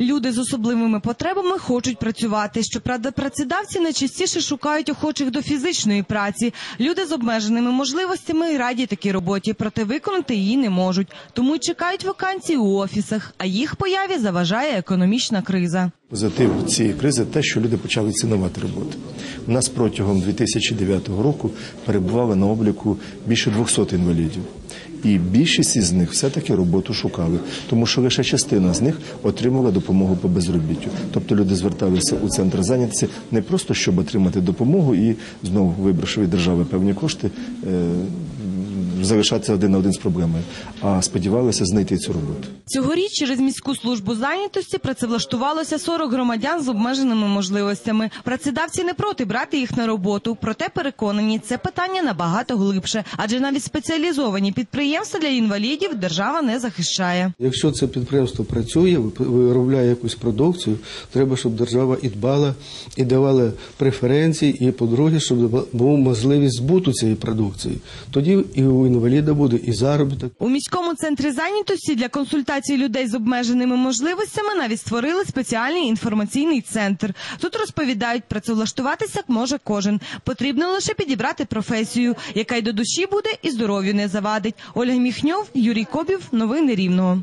Люди з особливими потребами хочуть працювати. Щоправда, працедавці найчастіше шукають охочих до фізичної праці. Люди з обмеженими можливостями раді такій роботі, проте виконати її не можуть. Тому й чекають вакансій у офісах, а їх появі заважає економічна криза. Позитив цієї кризи те, що люди почали цінувати роботу. У нас протягом 2009 року перебувало на обліку більше 200 інвалідів. І більшість із них все-таки роботу шукали, тому що лише частина з них отримала допомогу по безробіттю. Тобто люди зверталися у центр зайнятості не просто щоб отримати допомогу і знову вибравши держави певні кошти, е, залишатися один на один з проблемою, а сподівалися знайти цю роботу. Цьогоріч через міську службу зайнятості працевлаштувалося 40 громадян з обмеженими можливостями. Працедавці не проти брати їх на роботу, проте переконані, це питання набагато глибше, адже навіть спеціалізовані підприємства для інвалідів держава не захищає. Якщо це підприємство працює, виробляє якусь продукцію, треба, щоб держава і дбала, і давала преференції, і по-друге, щоб була можливість збуту цієї продукції. Тоді і у інваліда буде і заробіток. У міському центрі зайнятості для консультації людей з обмеженими можливостями навіть створили спеціальний інформаційний центр. Тут розповідають, працевлаштуватися може кожен. Потрібно лише підібрати професію, яка й до душі буде і здоров'ю не завадить. Ольга Міхньов, Юрій Кобів. Новини Рівного.